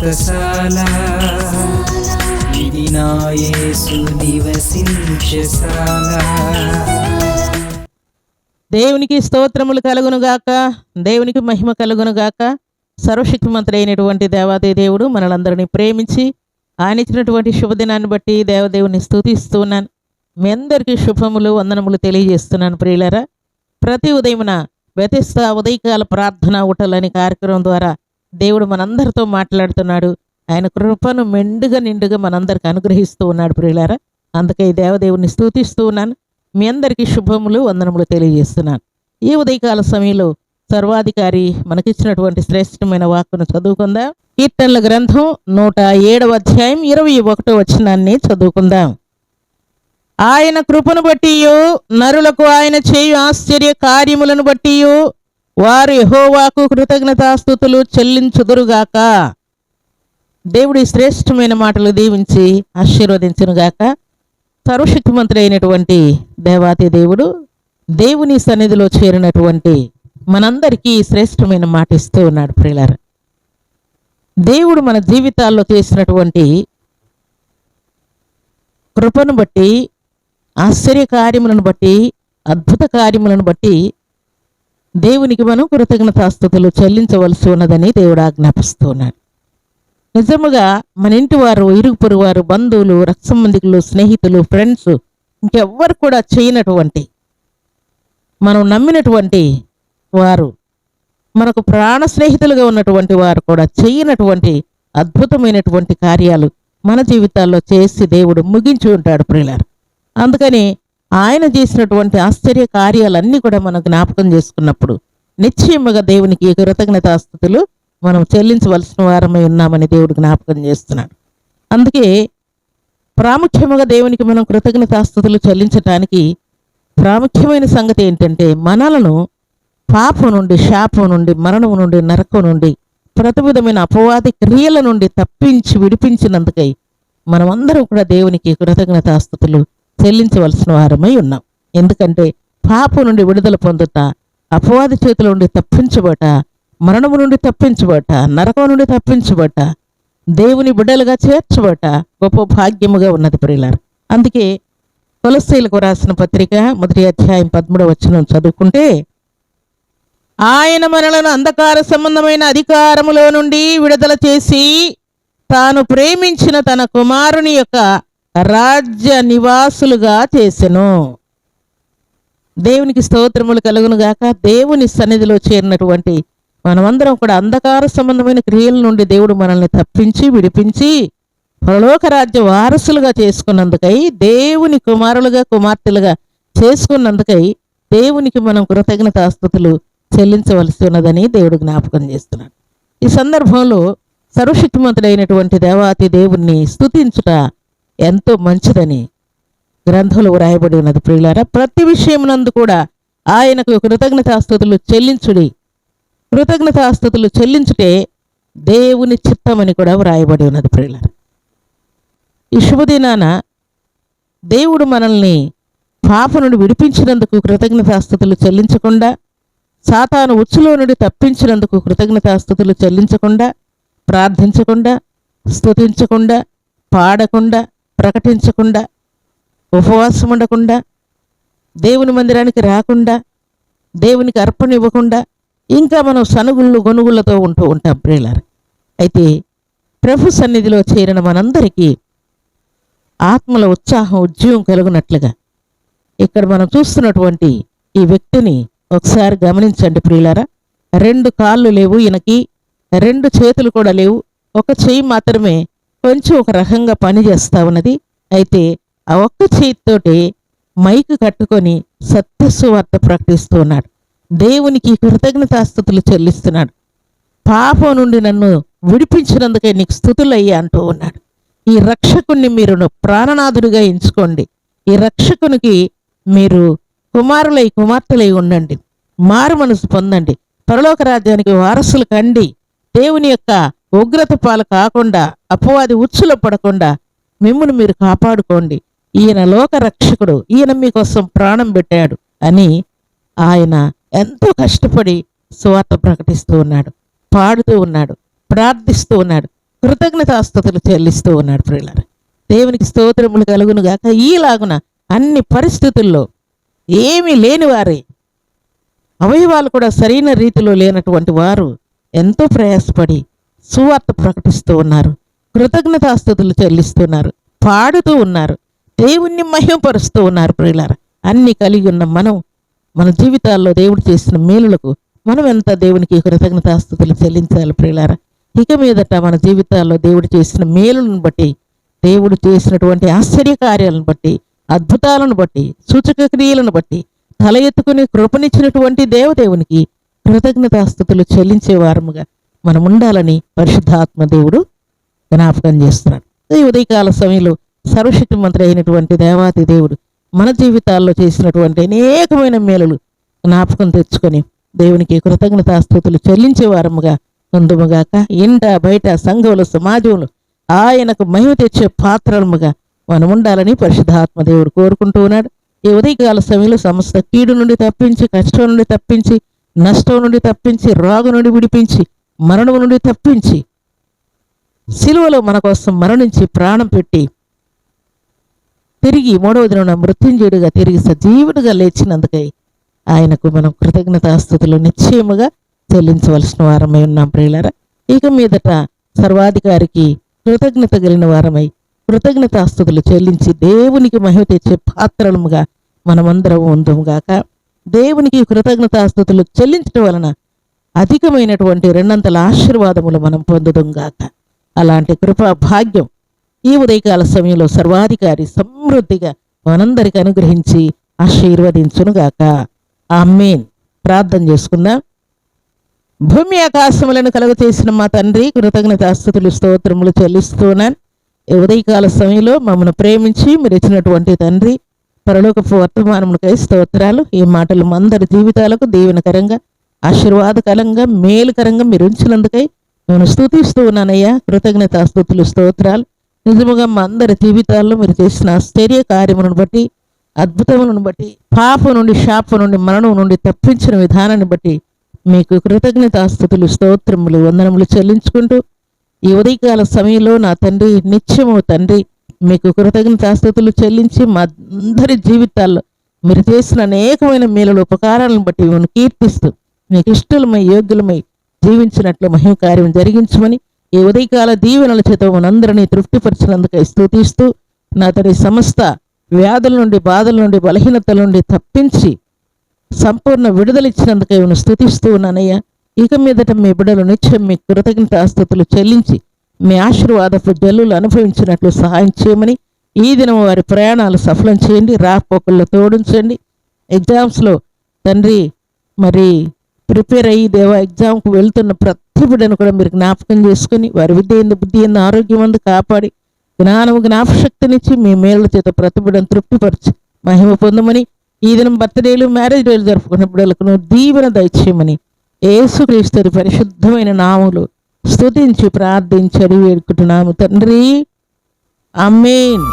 వ్రతశాల ఇది నా యేసు నివసించశాల దేవునికి స్తోత్రములు కలుగునుగాక దేవునికి మహిమ కలుగునుగాక సర్వశక్తిమంతుడు అయినటువంటి దేవాది దేవుడు మనలందరినీ ప్రేమించి ఆయన ఇచ్చినటువంటి శుభదినాన్ని బట్టి దేవదేవుని స్థుతిస్తున్నాను మీ అందరికీ శుభములు వందనములు తెలియజేస్తున్నాను ప్రియులరా. ప్రతి ఉదయమున వ్యతిస్త ఉదయకాల ప్రార్థన ఉటలని కార్యక్రమం ద్వారా దేవుడు మనందరితో మాట్లాడుతున్నాడు. ఆయన కృపను మెండుగా నిండుగా మనందరికి అనుగ్రహిస్తూ ఉన్నాడు ప్రియులారా. అందుకే దేవదేవుని స్థుతిస్తూ ఉన్నాను. మీ అందరికీ శుభములు వందనములు తెలియజేస్తున్నాను. ఈ ఉదయకాల సమయంలో సర్వాధికారి మనకిచ్చినటువంటి శ్రేష్టమైన వాక్కును చదువుకుందాం. కీర్తనల గ్రంథం నూట ఏడవ అధ్యాయం ఇరవై ఒకటో వచనాన్ని చదువుకుందాం. ఆయన కృపను బట్టియు నరులకు ఆయన చేయు ఆశ్చర్య కార్యములను బట్టియు వారు యెహోవాకు కృతజ్ఞతాస్థుతులు చెల్లించుదురుగాక. దేవుడి శ్రేష్టమైన మాటలు దీవించి ఆశీర్వదించునుగాక. సర్వశక్తిమంతుడు అయినటువంటి దేవాతి దేవుడు దేవుని సన్నిధిలో చేరినటువంటి మనందరికీ శ్రేష్టమైన మాట ఇస్తూ ఉన్నాడు ప్రియులార. దేవుడు మన జీవితాల్లో చేసినటువంటి కృపను బట్టి ఆశ్చర్య కార్యములను బట్టి అద్భుత కార్యములను బట్టి దేవునికి మనం కృతజ్ఞతాస్థుతులు చెల్లించవలసి ఉన్నదని దేవుడు ఆజ్ఞాపిస్తున్నాడు. నిజముగా మన ఇంటి వారు ఇరుగు పొరుగు వారు బంధువులు రక్త స్నేహితులు ఫ్రెండ్స్ ఇంకెవ్వరు కూడా చేయనటువంటి మనం నమ్మినటువంటి వారు మనకు ప్రాణ స్నేహితులుగా ఉన్నటువంటి వారు కూడా చేయనటువంటి అద్భుతమైనటువంటి కార్యాలు మన జీవితాల్లో చేసి దేవుడు ముగించి ఉంటాడు ప్రియులారు. అందుకని ఆయన చేసినటువంటి ఆశ్చర్య కార్యాలన్నీ కూడా మనం జ్ఞాపకం చేసుకున్నప్పుడు నిశ్చయముగా దేవునికి కృతజ్ఞతాస్థుతులు మనం చెల్లించవలసిన వారమై ఉన్నామని దేవుడు జ్ఞాపకం చేస్తున్నాడు. అందుకే ప్రాముఖ్యముగా దేవునికి మనం కృతజ్ఞతాస్థుతులు చెల్లించటానికి ప్రాముఖ్యమైన సంగతి ఏంటంటే మనలను పాపం నుండి శాపం నుండి మరణం నుండి నరకం నుండి ప్రతి విధమైన అపవాది క్రియల నుండి తప్పించి విడిపించినందుకై మనమందరం కూడా దేవునికి కృతజ్ఞతాస్థుతులు చెల్లించవలసిన వారమై ఉన్నాం. ఎందుకంటే పాపం నుండి విడుదల పొందుట అపవాది చేతుల నుండి తప్పించబట మరణము నుండి తప్పించబట నరకం నుండి తప్పించబట దేవుని బిడ్డలుగా చేర్చబట గొప్ప భాగ్యముగా ఉన్నది ప్రియులారు. అందుకే తులసీలకు రాసిన పత్రిక మొదటి అధ్యాయం పదమూడవ వచనం చదువుకుంటే ఆయన మనలను అంధకార సంబంధమైన అధికారములో నుండి విడుదల చేసి తాను ప్రేమించిన తన కుమారుని యొక్క రాజ్య నివాసులుగా చేసెను. దేవునికి స్తోత్రములు కలుగును గాక. దేవుని సన్నిధిలో చేరినటువంటి మనమందరం కూడా అంధకార సంబంధమైన క్రియల నుండి దేవుడు మనల్ని తప్పించి విడిపించి పరలోక రాజ్య వారసులుగా చేసుకున్నందుకై దేవుని కుమారులుగా కుమార్తెలుగా చేసుకున్నందుకై దేవునికి మనం కృతజ్ఞతాస్థుతులు చెల్లించవలసి ఉన్నదని దేవుడు జ్ఞాపకం చేస్తున్నాడు. ఈ సందర్భంలో సర్వశక్తిమంతుడైనటువంటి దేవాతి దేవుణ్ణి స్తుతించుట ఎంతో మంచిదని గ్రంథంలో వ్రాయబడి ఉన్నది ప్రియులారా. ప్రతి విషయమునందు కూడా ఆయనకు కృతజ్ఞతాస్థుతులు చెల్లించుడి. కృతజ్ఞతాస్థుతులు చెల్లించుటే దేవుని చిత్తమని కూడా వ్రాయబడి ఉన్నది ప్రియులారా. ఈ శుభదినాన దేవుడు మనల్ని పాప నుండి విడిపించినందుకు కృతజ్ఞతాస్థుతులు చెల్లించకుండా సాతాను ఉచ్చులో నుండి తప్పించినందుకు కృతజ్ఞతాస్థుతులు చెల్లించకుండా ప్రార్థించకుండా స్తుతించకుండా పాడకుండా ప్రకటించకుండా ఉపవాసం ఉండకుండా దేవుని మందిరానికి రాకుండా దేవునికి అర్పణ ఇవ్వకుండా ఇంకా మనం సనుగుళ్ళు గొనుగులతో ఉంటూ ఉంటాం ప్రియులారు. అయితే ప్రభు సన్నిధిలో చేరిన మనందరికీ ఆత్మల ఉత్సాహం ఉద్యోగం కలుగునట్లుగా ఇక్కడ మనం చూస్తున్నటువంటి ఈ వ్యక్తిని ఒకసారి గమనించండి ప్రియులారా. రెండు కాళ్ళు లేవు ఈయనకి రెండు చేతులు కూడా లేవు. ఒక చెయ్యి మాత్రమే కొంచెం ఒక రకంగా పని చేస్తా ఉన్నది. అయితే ఆ ఒక్క చేతితోటి మైకు కట్టుకొని సత్యస్వార్త ప్రకటిస్తూ ఉన్నాడు. దేవునికి కృతజ్ఞతాస్థుతులు చెల్లిస్తున్నాడు. పాపం నుండి నన్ను విడిపించినందుకే నీకు స్థుతులయ్యా అంటూ ఉన్నాడు. ఈ రక్షకుణ్ణి మీరు ప్రాణనాథుడిగా ఎంచుకోండి. ఈ రక్షకునికి మీరు కుమారులై కుమార్తెలై ఉండండి. మారు మనసు పొందండి. పరలోక రాజ్యానికి వారసులు కండి. దేవుని యొక్క ఉగ్రత పాలు కాకుండా అపవాది ఉచ్చులో పడకుండా మిమ్మల్ని మీరు కాపాడుకోండి. ఈయన లోక రక్షకుడు ఈయన మీకోసం ప్రాణం పెట్టాడు అని ఆయన ఎంతో కష్టపడి సువార్త ప్రకటిస్తూ ఉన్నాడు పాడుతూ ఉన్నాడు ప్రార్థిస్తూ ఉన్నాడు కృతజ్ఞతాస్థుతులు చెల్లిస్తూ ఉన్నాడు ప్రియులారా. దేవునికి స్తోత్రములు కలుగును గాక. ఈలాగున అన్ని పరిస్థితుల్లో ఏమీ లేని వారే అవయవాలు కూడా సరైన రీతిలో లేనటువంటి వారు ఎంతో ప్రయాసపడి సువార్త ప్రకటిస్తూ ఉన్నారు. కృతజ్ఞతాస్థుతులు చెల్లిస్తున్నారు. పాడుతూ ఉన్నారు. దేవుణ్ణి మహిమపరుస్తూ ఉన్నారు ప్రియులార. అన్ని కలిగి ఉన్న మనం మన జీవితాల్లో దేవుడు చేసిన మేలులకు మనం ఎంత దేవునికి కృతజ్ఞతాస్థుతులు చెల్లించాలి ప్రియులార. ఇక మీదట మన జీవితాల్లో దేవుడు చేసిన మేలులను బట్టి దేవుడు చేసినటువంటి ఆశ్చర్య కార్యాలను బట్టి అద్భుతాలను బట్టి సూచక క్రియలను బట్టి తల ఎత్తుకుని కృపనిచ్చినటువంటి దేవదేవునికి కృతజ్ఞతాస్థుతులు చెల్లించే వారముగా మనం ఉండాలని పరిశుద్ధాత్మ దేవుడు జ్ఞాపకం చేస్తున్నాడు. ఈ ఉదయకాల సమయంలో సర్వశక్తి మంత్రి అయినటువంటి దేవాతి దేవుడు మన జీవితాల్లో చేసినటువంటి అనేకమైన మేలులు జ్ఞాపకం తెచ్చుకొని దేవునికి కృతజ్ఞతాస్థుతులు చెల్లించేవారముగా ముందుముగాక ఇంట బయట సంఘంలో సమాజంలో ఆయనకు మహిమ తెచ్చే పాత్రలముగా మనం ఉండాలని పరిశుద్ధాత్మ దేవుడు కోరుకుంటూ ఉన్నాడు. ఈ ఉదయకాల సమయంలో సమస్త కీడు నుండి తప్పించి కష్టం నుండి తప్పించి నష్టం నుండి తప్పించి రోగం నుండి విడిపించి మరణం నుండి తప్పించి సిలువలో మన కోసం మరణించి ప్రాణం పెట్టి తిరిగి మూడవ దిన మృత్యుంజయుడిగా తిరిగి సజీవుడిగా లేచినందుకై ఆయనకు మనం కృతజ్ఞతాస్థుతులు నిశ్చయముగా చెల్లించవలసిన వారమై ఉన్నాం ప్రియులరా. ఇక మీదట సర్వాధికారికి కృతజ్ఞత కలిగిన వారమై కృతజ్ఞతాస్థుతులు చెల్లించి దేవునికి మహిమ తెచ్చే పాత్రలముగా మనమందరం ఉందముగాక దేవునికి కృతజ్ఞతాస్థుతులు చెల్లించడం వలన అధికమైనటువంటి రెండంతల ఆశీర్వాదములు మనం పొందుదుంగాక అలాంటి కృపా భాగ్యం ఈ ఉదయకాల సమయంలో సర్వాధికారి సమృద్ధిగా మనందరికి అనుగ్రహించి ఆశీర్వదించునుగాక మీన్ ప్రార్థన చేసుకుందాం. భూమి ఆకాశములను కలుగు చేసిన మా తండ్రి కృతజ్ఞతాస్థుతులు స్తోత్రములు చెల్లిస్తున్నాను. ఈ ఉదయకాల సమయంలో మమ్మల్ని ప్రేమించి మీరు ఇచ్చినటువంటి తండ్రి పరలోకపు వర్తమానములకై స్తోత్రాలు. ఈ మాటలు మందరి అందరి జీవితాలకు దీవెనకరంగా ఆశీర్వాదకరంగా మేలుకరంగా మీరు ఉంచినందుకై నేను స్థుతిస్తూ ఉన్నానయ్యా. కృతజ్ఞతాస్థుతులు స్తోత్రాలు. నిజముగా మా అందరి జీవితాల్లో మీరు చేసిన ఆశ్చర్య కార్యములను బట్టి అద్భుతములను బట్టి పాపం నుండి శాపం నుండి మరణం నుండి తప్పించిన విధానాన్ని బట్టి మీకు కృతజ్ఞతాస్థుతులు స్తోత్రములు వందనములు చెల్లించుకుంటూ ఈ ఉదయకాల సమయంలో నా తండ్రి నిత్యము తండ్రి మీకు కృతజ్ఞతాస్థుతులు చెల్లించి మా అందరి జీవితాల్లో మీరు చేసిన అనేకమైన మేలుల ఉపకారాలను బట్టి మిమ్మల్ని కీర్తిస్తూ మీకు ఇష్టలమై యోగ్యులమై జీవించినట్లు మహిమ కార్యం జరిగించమని ఈ ఉదయకాల దీవెనల చేత మనందరినీ తృప్తిపరిచినందుకై స్థుతిస్తూ నా తన సమస్త వ్యాధుల నుండి బాధల నుండి బలహీనతల నుండి తప్పించి సంపూర్ణ విడుదలిచ్చినందుకై ఇచ్చినందుకై స్థుతిస్తూ ఉన్నానయ్యా. ఇక మీదట మీ బిడలు నిత్యం మీ కృతజ్ఞత ఆస్తుతులు చెల్లించి మీ ఆశీర్వాదపు జల్లులు అనుభవించినట్లు సహాయం చేయమని ఈ దినం వారి ప్రయాణాలు సఫలం చేయండి. రాకపోకల్లో తోడించండి. ఎగ్జామ్స్లో తండ్రి మరి ప్రిపేర్ అయ్యి దేవా ఎగ్జామ్కి వెళ్తున్న ప్రతి బిడ్డను కూడా మీరు జ్ఞాపకం చేసుకుని వారి విద్య ఎందు బుద్ధి ఎందు ఆరోగ్యం అందు కాపాడి జ్ఞానము జ్ఞాపశక్తినిచ్చి మీ మేళ్ళ చేత ప్రతి బిడ్డను తృప్తిపరచి. మహిమ పొందమని ఈ దినం బర్త్డేలు మ్యారేజ్ డేలు జరుపుకున్న బిడ్డలకు నువ్వు దీవెన దయచేయమని యేసుక్రీస్తుని పరిశుద్ధమైన నాములు స్తుతించి ప్రార్థించి అడిగి వేడుకుంటున్నాము. తండ్రి అమ్మేన్